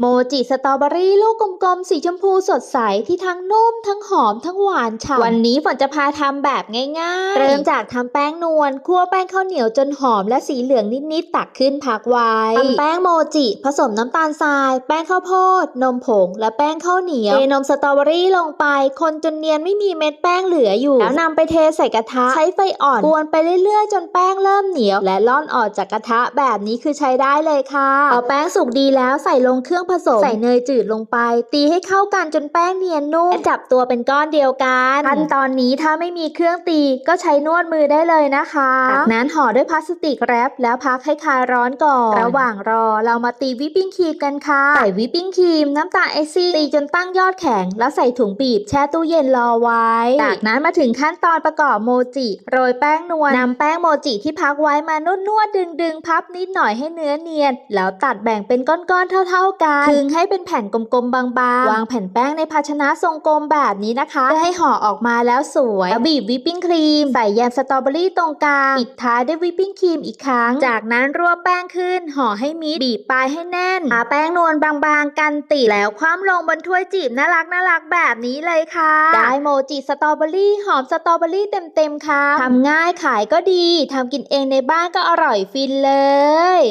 โมจิสตรอเบอรี่ลูกกลมๆ สีชมพูสดใสที่ทั้งนุ่มทั้งหอมทั้งหวานฉ่ำวันนี้ฝนจะพาทำแบบง่ายๆ เริ่มจากทำแป้งนวลคั่วแป้งข้าวเหนียวจนหอมและสีเหลืองนิดๆ ตักขึ้นพักไว้ทำแป้งโมจิ ผสมน้ำตาลทราย แป้งข้าวโพด นมผง และแป้งข้าวเหนียวเทนมสตรอเบอรี่ลงไป คนจนเนียนไม่มีเม็ดแป้งเหลืออยู่ แล้วนำไปเทใส่กระทะใช้ไฟอ่อนกวนไปเรื่อยๆ จนแป้งเริ่มเหนียว และล่อนออกจากกระทะแบบนี้คือใช้ได้เลยค่ะพอแป้งสุกดีแล้วใส่ลงเครื่องผสม ใส่เนยจืดลงไป ตีให้เข้ากันจนแป้งเนียนนุ่มจับตัวเป็นก้อนเดียวกันขั้นตอนนี้ถ้าไม่มีเครื่องตีก็ใช้นวดมือได้เลยนะคะจากนั้นห่อด้วยพลาสติกแรปแล้วพักให้คลายร้อนก่อน ระหว่างรอเรามาตีวิปปิ้งครีมกันค่ะใส่วิปปิ้งครีมน้ำตาลไอซิ่งตีจนตั้งยอดแข็ง แล้วใส่ถุงบีบแช่ตู้เย็นรอไว้ จากนั้นมาถึงขั้นตอนประกอบโมจิ โรยแป้งนวลนำแป้งโมจิที่พักไว้มานวดนวดดึงดึงพับนิดหน่อยให้เนื้อเนียน แล้วตัดแบ่งเป็นก้อนๆเท่า ๆกันคึงให้เป็นแผ่นกลมๆบางๆ วางแผ่นแป้งในภาชนะทรงกลมแบบนี้นะคะเพื่อให้ห่อออกมาแล้วสวยแล้วบีบวิปปิ้งครีม ใส่แยมสตรอเบอรี่ตรงกลางปิดท้ายด้วยวิปปิ้งครีมอีกครั้ง จากนั้นรวบแป้งขึ้น ห่อให้มิดบีบปลายให้แน่นทาแป้งนวลบางๆ กันติดแล้วคว่ำลงบนถ้วยจีบน่ารักน่ารักแบบนี้เลยค่ะ ได้โมจิสตรอเบอรี่หอมสตรอเบอรี่เต็มๆค่ะทำง่ายขายก็ดีทำกินเองในบ้านก็อร่อยฟินเลย